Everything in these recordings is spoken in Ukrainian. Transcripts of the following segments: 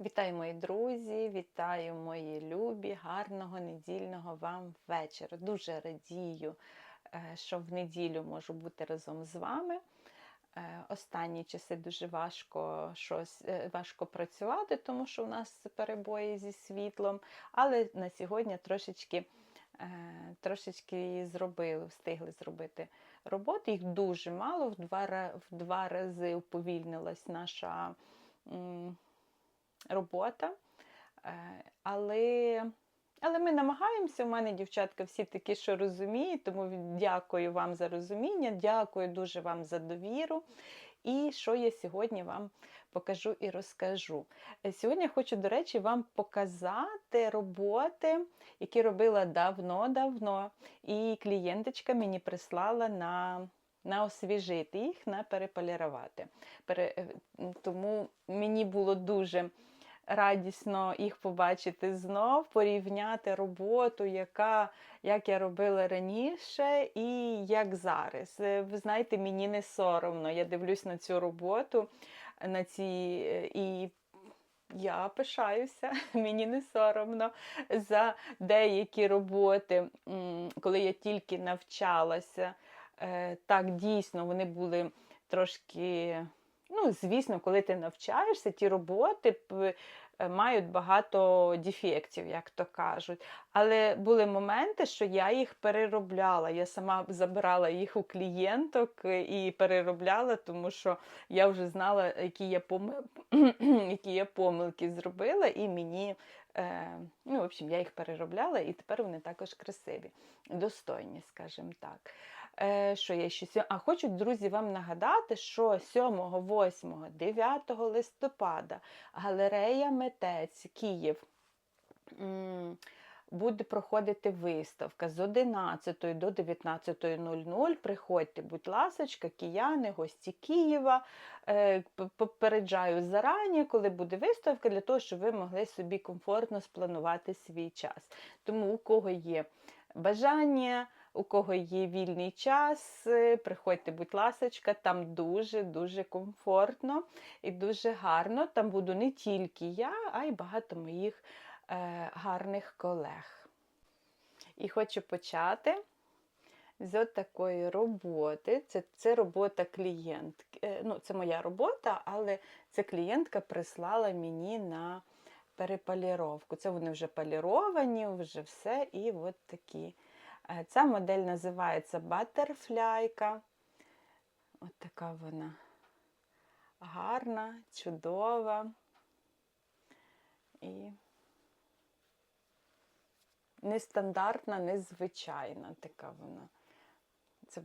Вітаю, мої друзі, вітаю мої любі, гарного недільного вам вечора. Дуже радію, е, що в неділю можу бути разом з вами. Е, Останні часи дуже важко щось е, важко працювати, тому що у нас перебої зі світлом. Але на сьогодні трошечки, трошечки зробили, встигли зробити роботи. Їх дуже мало, в два, в два рази уповільнилась наша. Робота. Е, Але, але ми намагаємося. У мене дівчатка всі такі, що розуміють, тому дякую вам за розуміння, дякую дуже вам за довіру. І що я сьогодні вам покажу і розкажу. Е, Сьогодні я хочу, до речі, вам показати роботи, які робила давно-давно. І клієнточка мені прислала на, на освіжити їх, на переполірувати. Пере, е, тому мені було дуже радісно їх побачити знов, порівняти роботу, яка, як я робила раніше і як зараз. Е, Ви знаєте, мені не соромно. Я дивлюсь на цю роботу, на ці е, і. Я пишаюся, мені не соромно за деякі роботи, коли я тільки навчалася. Е, Так, дійсно, вони були трошки. Ну, звісно, коли ти навчаєшся, ті роботи е, мають багато дефектів, як то кажуть. Але були моменти, що я їх переробляла. Я сама забирала їх у клієнток е, і переробляла, тому що я вже знала, які я, поми... які я помилки зробила, і мені, е... ну, в общем, я їх переробляла, і тепер вони також красиві, достойні, скажімо так. Е, що я ще А хочу, друзі, вам нагадати, що 7, 8, 9 листопада галерея Метець Київ буде проходити виставка з 11 до 19.00. Приходьте, будь ласочка, кияни, гості Києва. Е, Попереджаю зарані, коли буде виставка, для того, щоб ви могли собі комфортно спланувати свій час. Тому у кого є бажання. У кого є вільний час, е, приходьте, будь ласочка, там дуже-дуже комфортно і дуже гарно. Там буду не тільки я, а й багато моїх е, гарних колег. І хочу почати з такої роботи. Це, це робота клієнтки. Е, Ну, це моя робота, але це клієнтка прислала мені на переполіровку. Це вони вже поліровані, вже все. І от такі. Ця модель називається Батерфляйка. От така вона гарна, чудова. І нестандартна, незвичайна така вона. Це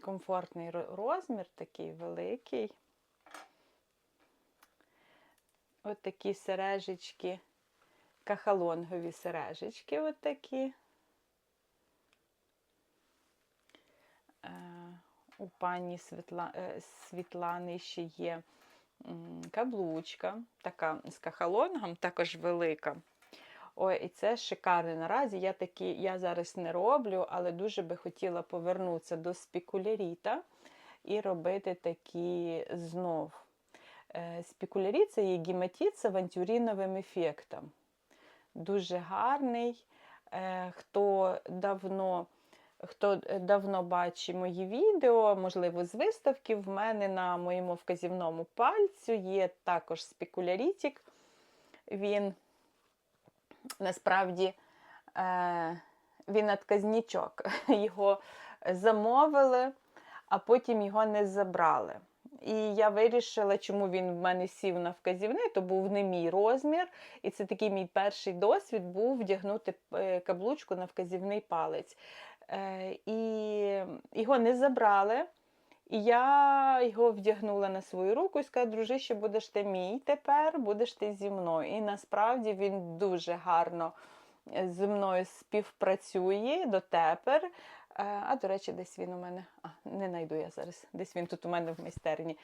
комфортний розмір, такий великий. От такі сережечки, кахалонгові сережечки, от. У пані Світла... е, Світлани ще є каблучка, така з кахалонгом, також велика. Ой, і це шикарно. Наразі я такі, я зараз не роблю, але дуже би хотіла повернутися до спікуляріта і робити такі знов. Е, Спікуляріт це є гематит з авантюріновим ефектом. Дуже гарний. Е, Хто давно Хто е, давно бачить мої відео, можливо, з виставки, в мене на моєму вказівному пальцю є також спекулярітік. Він насправді е, він отказнічок. Його замовили, а потім його не забрали. І я вирішила, чому він в мене сів на вказівний, то був не мій розмір. І це такий мій перший досвід був вдягнути е, каблучку на вказівний палець. Е, І його не забрали. І я його вдягнула на свою руку і сказала, дружище, будеш ти мій тепер, будеш ти зі мною. І насправді він дуже гарно е, зі мною співпрацює дотепер. Е, А, до речі, десь він у мене, а, не знайду я зараз, десь він тут у мене в майстерні.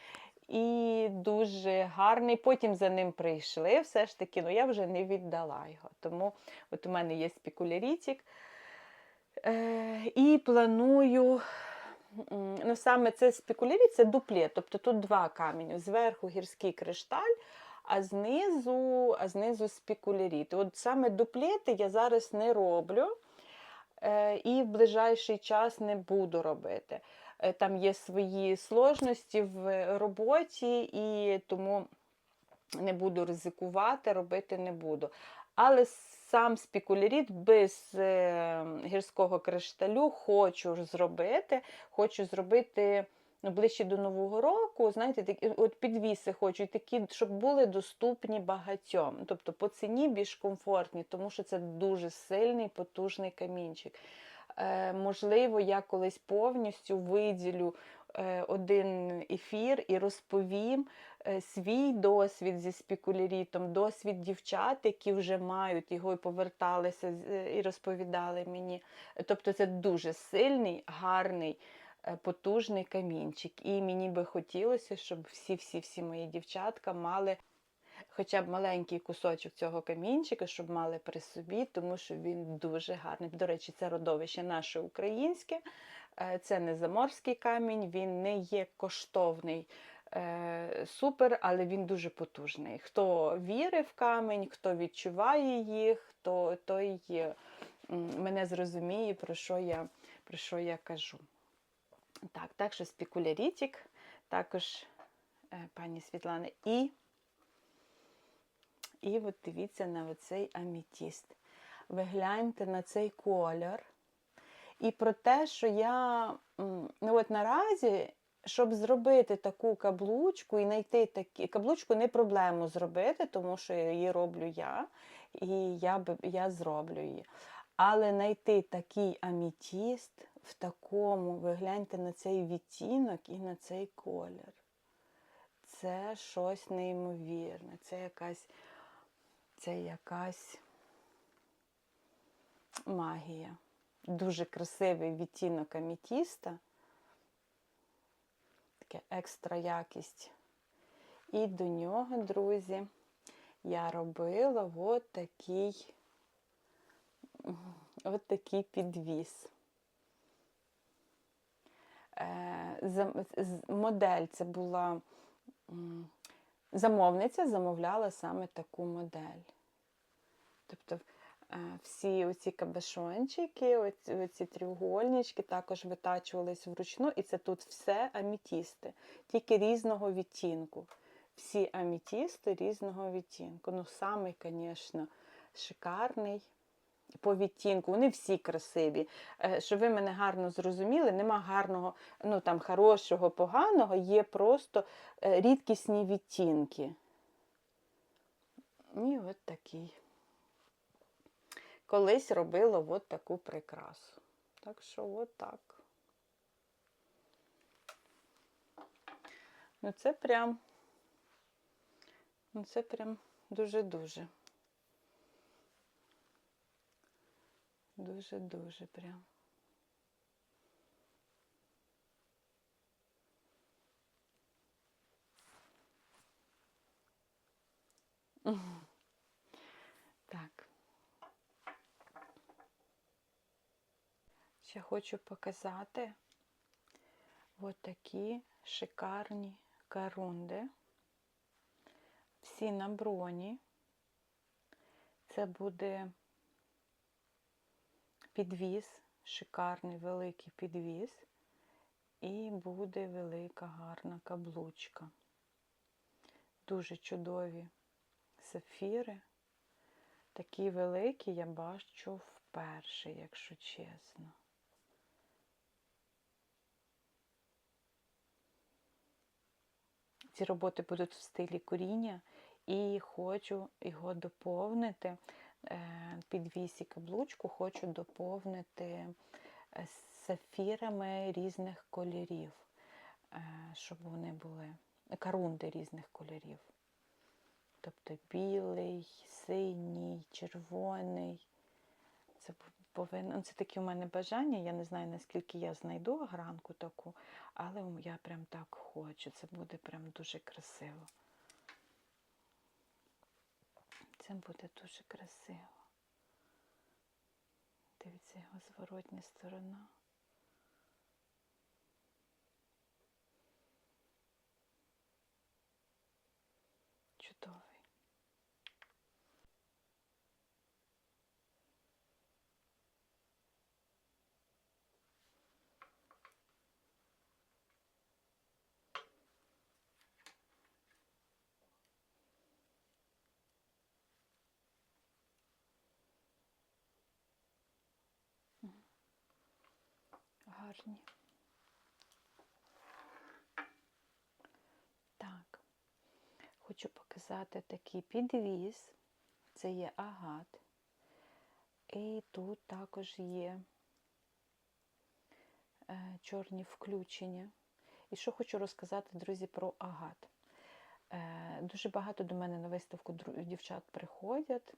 І дуже гарний. Потім за ним прийшли. Все ж таки, ну я вже не віддала його. Тому от у мене є спікулярітік. Е, і планую. Ну, саме це спекулярі, це дуплет, тобто тут два камені. Зверху гірський кришталь, а знизу, а знизу спікуляріт. От саме дуплети я зараз не роблю е, і в ближайший час не буду робити. Е, Там є свої сложності в роботі, і тому не буду ризикувати, робити не буду. Але сам спікуляріт без е, гірського кришталю хочу зробити. Хочу зробити ну, ближче до Нового року, знаєте, такі, от підвіси хочу, такі, щоб були доступні багатьом. Тобто по ціні більш комфортні, тому що це дуже сильний, потужний камінчик. Е, можливо, я колись повністю виділю е, один ефір і розповім е, свій досвід зі спікулярітом, досвід дівчат, які вже мають його і поверталися е, і розповідали мені. Тобто це дуже сильний, гарний, е, потужний камінчик. І мені би хотілося, щоб всі-всі-всі мої дівчатка мали хоча б маленький кусочок цього камінчика, щоб мали при собі, тому що він дуже гарний. До речі, це родовище наше українське, е, це не заморський камінь, він не є коштовний. Е, Супер, але він дуже потужний. Хто вірить в камінь, хто відчуває їх, то той мене зрозуміє, про що я, про що я кажу. Так, так що спікулярітик, також е, пані Світлана, і і от дивіться на оцей амітіст. Ви гляньте на цей колір. І про те, що я ну от наразі, щоб зробити таку каблучку і знайти такі каблучку не проблему зробити, тому що її роблю я, і я, я зроблю її. Але знайти такий амітіст в такому, ви гляньте на цей відтінок і на цей колір. Це щось неймовірне. Це якась це якась магія. Дуже красивий відтінок амітіста. Таке екстра якість. І до нього, друзі, я робила от такий, от такий підвіс. Е, Модель це була замовниця замовляла саме таку модель. Тобто всі оці кабешончики, оці, оці трьохгольнички також витачувались вручну, і це тут все амітісти, тільки різного відтінку. Всі амітісти різного відтінку. Ну, самий, звісно, шикарний по відтінку. Вони всі красиві. Е, Щоб ви мене гарно зрозуміли, нема гарного, ну там хорошого, поганого, є просто е, рідкісні відтінки. І от такий. Колись робила от таку прикрасу. Так що от так. Ну це прям, ну це прям дуже-дуже. Дуже-дуже прям. Так. Ще хочу показати от такі шикарні карунди. Всі на броні. Це буде підвіз, шикарний великий підвіз, і буде велика гарна каблучка. Дуже чудові сапфіри. Такі великі я бачу вперше, якщо чесно. Ці роботи будуть в стилі коріння, і хочу його доповнити. е, Підвіс і каблучку хочу доповнити е, сафірами різних кольорів, е, щоб вони були карунди різних кольорів. Тобто білий, синій, червоний. Це ну, Це такі у мене бажання. Я не знаю, наскільки я знайду гранку таку, але я прям так хочу. Це буде прям дуже красиво. Це буде дуже красиво. Дивіться його зворотня сторона. Гарні. Так, хочу показати такий підвіз. Це є агат. І тут також є е, чорні включення. І що хочу розказати, друзі, про агат. Е, дуже багато до мене на виставку дівчат приходять.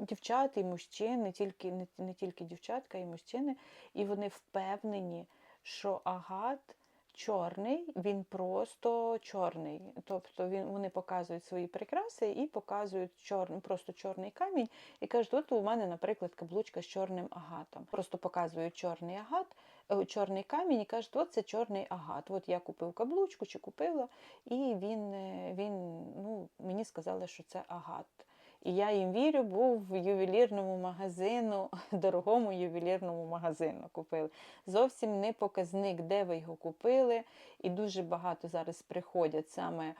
Дівчат і мужчин, не тільки, не, не тільки дівчатка, і мужчини, і вони впевнені, що агат чорний, він просто чорний. Тобто він, вони показують свої прикраси і показують чорний, просто чорний камінь, і кажуть, от у мене, наприклад, каблучка з чорним агатом. Просто показують чорний агат, е, чорний камінь і кажуть, от це чорний агат. От я купив каблучку чи купила, і він, е, він ну, мені сказали, що це агат. І я їм вірю, був в ювелірному магазину, дорогому ювелірному магазину купили. Зовсім не показник, де ви його купили. І дуже багато зараз приходять саме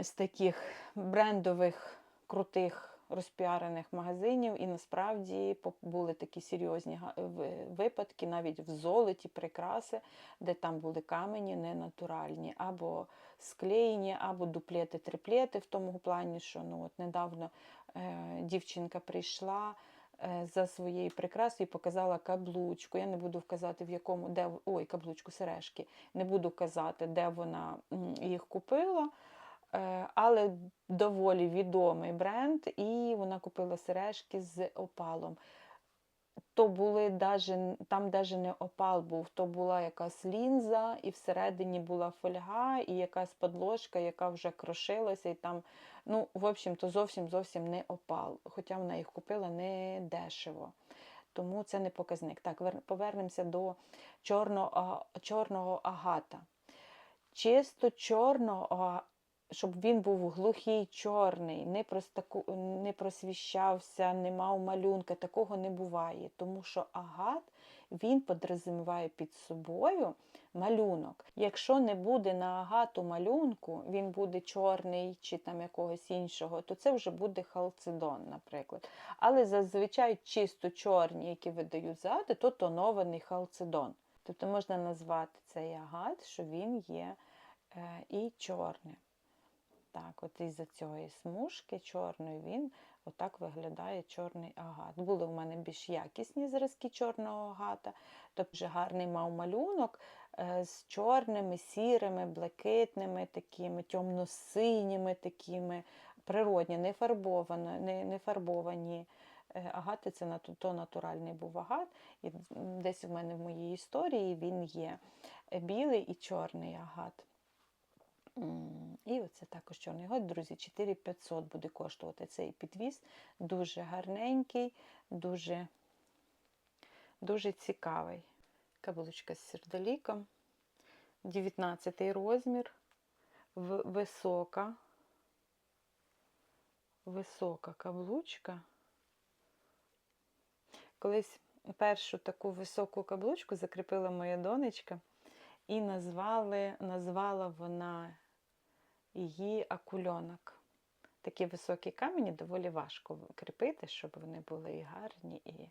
з таких брендових, крутих розпіарених магазинів. І насправді були такі серйозні випадки, навіть в золоті, прикраси, де там були камені ненатуральні, або склеєні, або дуплети, триплети, в тому плані, що ну, от недавно е, дівчинка прийшла. е, За своєю прикрасою показала каблучку. Я не буду вказати, в якому, де ой, каблучку сережки. Не буду казати, де вона їх купила. Е, Але доволі відомий бренд, і вона купила сережки з опалом. То були даже, там навіть не опал був, то була якась лінза, і всередині була фольга, і якась подложка, яка вже крошилася, і там, ну, в общем, то зовсім зовсім не опал. Хоча вона їх купила не дешево. Тому це не показник. Так, повернемося до чорного, чорного агата. Чисто чорного, щоб він був глухий, чорний, не, простаку, не просвіщався, не мав малюнка, такого не буває. Тому що агат він подрозуміває під собою малюнок. Якщо не буде на агату малюнку, він буде чорний чи там якогось іншого, то це вже буде халцедон, наприклад. Але зазвичай чисто чорні, які видають за то тонований халцедон. Тобто можна назвати цей агат, що він є е, і чорним. Так, от із-за цієї смужки чорної він отак виглядає чорний агат. Були в мене більш якісні зразки чорного агата, тобто гарний мав малюнок е, з чорними, сірими, блакитними, такими темно-синіми, такими природні, не фарбовані, не, не фарбовані. Агати це то натуральний був агат, і десь в мене в моїй історії він є е, білий і чорний агат. І оце також чорний год, друзі, 4500 буде коштувати цей підвіз. Дуже гарненький, дуже, дуже цікавий. Каблучка з сердоліком, 19 розмір, висока, висока каблучка. Колись першу таку високу каблучку закріпила моя донечка і назвали, назвала вона її акульонок. Такі високі камені доволі важко кріпити, щоб вони були і гарні, і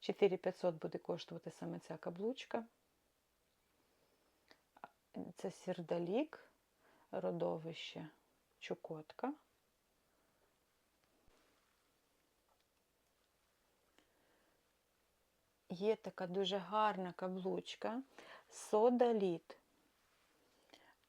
4500 буде коштувати саме ця каблучка. Це сірдалік, родовище Чукотка. Є така дуже гарна каблучка Содаліт.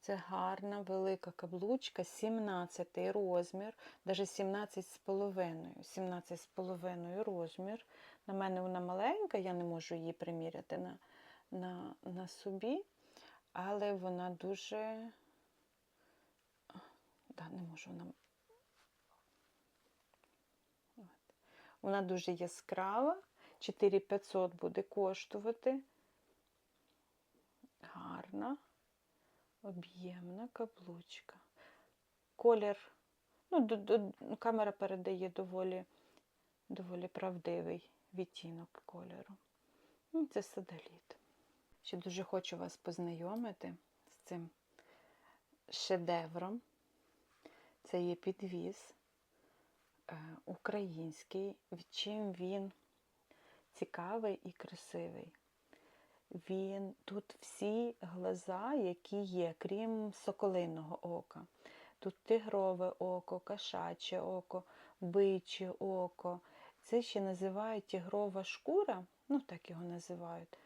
Це гарна велика каблучка, 17 розмір, навіть 17 з половиною. 17 з половиною розмір. На мене вона маленька, я не можу її приміряти на, на, на собі, але вона дуже. Да, не можу вона. Вона дуже яскрава. 4500 буде коштувати. Гарна, об'ємна каблучка. Колір, ну, до, до, камера передає доволі, доволі правдивий відтінок кольору. Ну, Це садаліт. Ще дуже хочу вас познайомити з цим шедевром. Це є підвіз. е, український, чим він цікавий і красивий. Він тут всі глаза, які є, крім соколиного ока. Тут тигрове око, кошаче око, биче око. Це ще називають тигрова шкура, ну так його називають.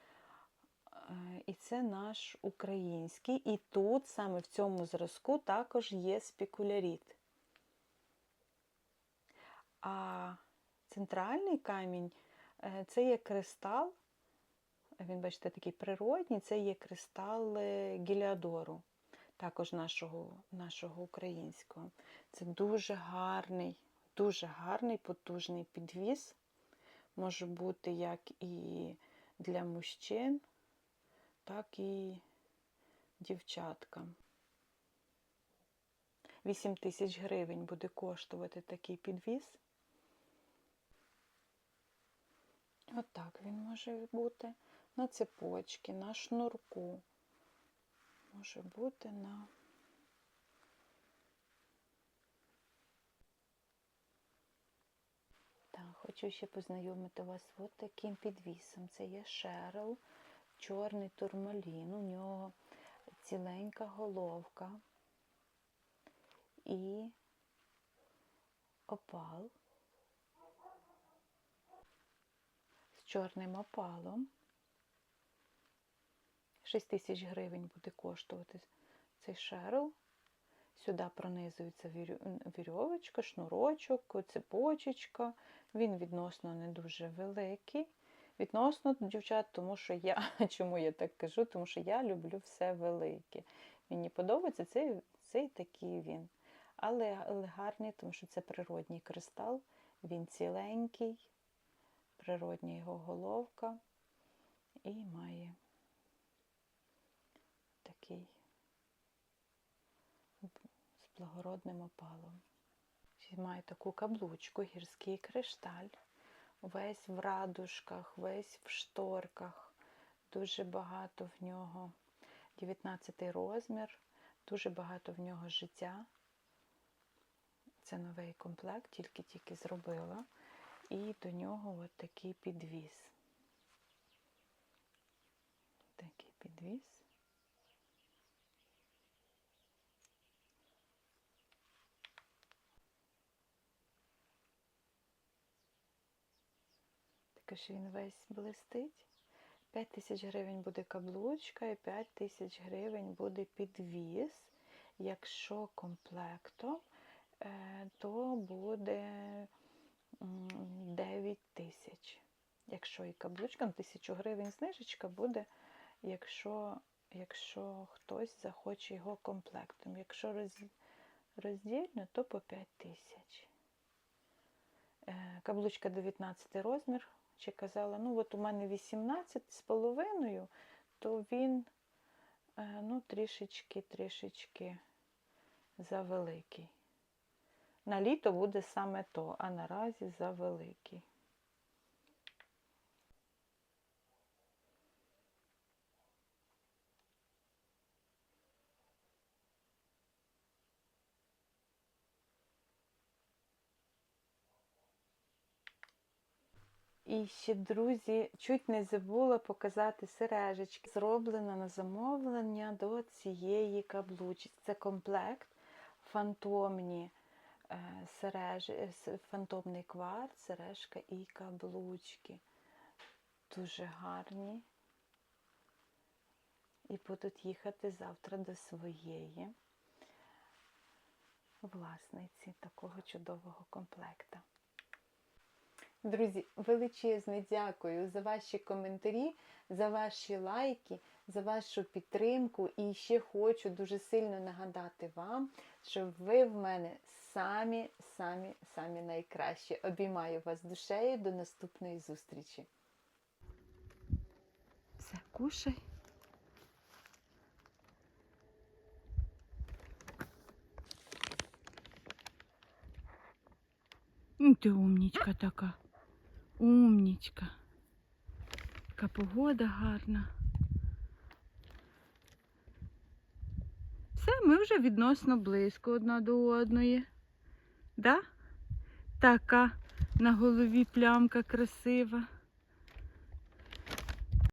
Е, І це наш український. І тут, саме в цьому зразку, також є спекуляріт. А центральний камінь е, це є кристал. Він, бачите, такий природній, це є кристал е, Гіліадору, також нашого, нашого українського. Це дуже гарний, дуже гарний, потужний підвіс. Може бути як і для мужчин, так і дівчаткам. 8 тисяч гривень буде коштувати такий підвіс. Отак він може бути на цепочці, на шнурку. Може бути на Так, хочу ще познайомити вас з таким підвісом. Це є шерл, чорний турмалін. У нього ціленька головка і опал з чорним опалом. 6 тисяч гривень буде коштувати цей шерл. Сюди пронизується вірьовочка, шнурочок, цепочечка. Він відносно не дуже великий. Відносно дівчат, тому що я, чому я так кажу, тому що я люблю все велике. Мені подобається цей, цей такий він. Але, але гарний, тому що це природній кристал, він ціленький, природня його головка і має такий з благородним опалом. Має таку каблучку, гірський кришталь, весь в радужках, весь в шторках, дуже багато в нього 19 розмір, дуже багато в нього життя. Це новий комплект, тільки-тільки зробила. І до нього от такий підвіс. Такий Також він весь блистить. 5 тисяч гривень буде каблучка і 5 тисяч гривень буде підвіз. Якщо комплектом, е, то буде 9 тисяч. Якщо і каблучка, тисячу гривень знижечка буде, якщо, якщо хтось захоче його комплектом. Якщо роз, роздільно, то по 5 тисяч. Е, Каблучка 19 розмір. Чи казала, ну от у мене 18 з половиною, то він е, ну, трішечки, трішечки завеликий. На літо буде саме то, а наразі завеликий. І ще, друзі, чуть не забула показати сережечки. Зроблено на замовлення до цієї каблучки. Це комплект фантомні е, сережі, е, фантомний кварт, сережка і каблучки. Дуже гарні. І будуть їхати завтра до своєї власниці такого чудового комплекта. Друзі, величезне дякую за ваші коментарі, за ваші лайки, за вашу підтримку. І ще хочу дуже сильно нагадати вам, що ви в мене самі, самі, самі найкращі. Обіймаю вас душею до наступної зустрічі. Все, кушай. Ну, Ти умнічка така. Умнічка. Така погода гарна. Все, ми вже відносно близько одна до одної. Да? така на голові плямка красива.